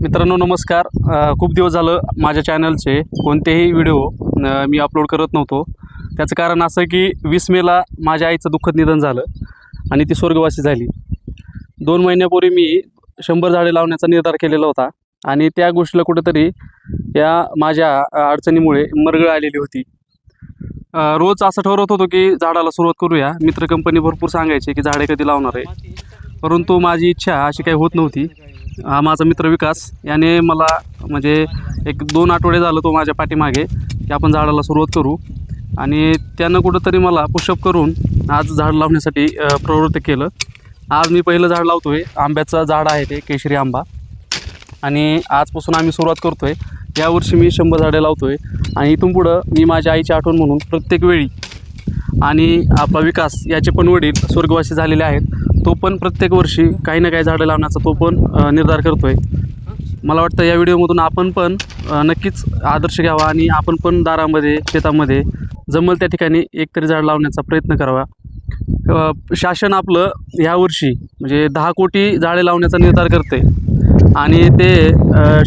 मित्रांनो नमस्कार. खूप दिवस झालं माझ्या चॅनलचे कोणतेही व्हिडिओ मी अपलोड करत नव्हतो. त्याचं कारण असं की वीस मेला माझ्या आईचं दुःखद निधन झालं आणि ती स्वर्गवासी झाली. दोन महिन्यापूर्वी मी शंभर झाडे लावण्याचा निर्धार केलेला होता आणि त्या गोष्टीला कुठेतरी या माझ्या अडचणीमुळे मरगळ आलेली होती. रोज असं ठरवत होतो की झाडाला सुरुवात करूया. मित्र कंपनी भरपूर सांगायचे की झाडे कधी लावणार आहे. परंतु माझी इच्छा अशी काही होत नव्हती. हा माझा मित्र विकास याने मला म्हणजे एक दोन आठवडे झालं तो माझ्या पाठीमागे की आपण झाडाला सुरुवात करू. आणि त्यानं कुठंतरी मला पुशअप करून आज झाड लावण्यासाठी प्रवृत्त केलं. आज मी पहिलं झाड लावतो आहे आंब्याचं झाड आहे ते केशरी आंबा. आणि आजपासून आम्ही सुरुवात करतो आहे यावर्षी मी शंभर झाडे लावतो आहे आणि इथून पुढं मी माझ्या आईची आठवण म्हणून प्रत्येक वेळी आणि आपला विकास याचे पण वडील स्वर्गवासी झालेले आहेत. तो पण प्रत्येक वर्षी काही ना काही झाडं लावण्याचा तो पण निर्धार करतो आहे मला वाटतं या व्हिडिओमधून आपण पण नक्कीच आदर्श घ्यावा आणि आपण पण दारामध्ये शेतामध्ये जमल त्या ठिकाणी एकतरी झाड लावण्याचा प्रयत्न करावा. शासन आपलं ह्यावर्षी म्हणजे दहा कोटी झाडे लावण्याचा निर्धार करते आणि ते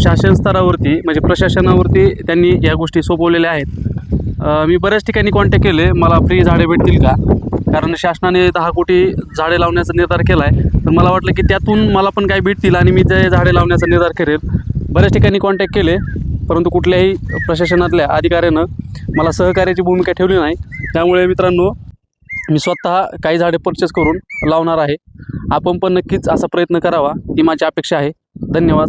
शासन स्तरावरती म्हणजे प्रशासनावरती त्यांनी या गोष्टी सोपवलेल्या आहेत. मी बऱ्याच ठिकाणी कॉन्टॅक्ट केले. मला फ्री झाडे भेटतील का? कारण शासनाने दहा कोटी झाडे लावण्याचा निर्धार केला आहे तर मला वाटलं की त्यातून मला पण काही भेटतील आणि मी ते झाडे लावण्याचा निर्धार करेल. बऱ्याच ठिकाणी कॉन्टॅक्ट केले परंतु कुठल्याही प्रशासनातल्या अधिकाऱ्यानं मला सहकार्याची भूमिका ठेवली नाही. त्यामुळे मित्रांनो मी स्वतः काही झाडे परचेस करून लावणार आहे. आपण पण नक्कीच असा प्रयत्न करावा ही माझी अपेक्षा आहे. धन्यवाद.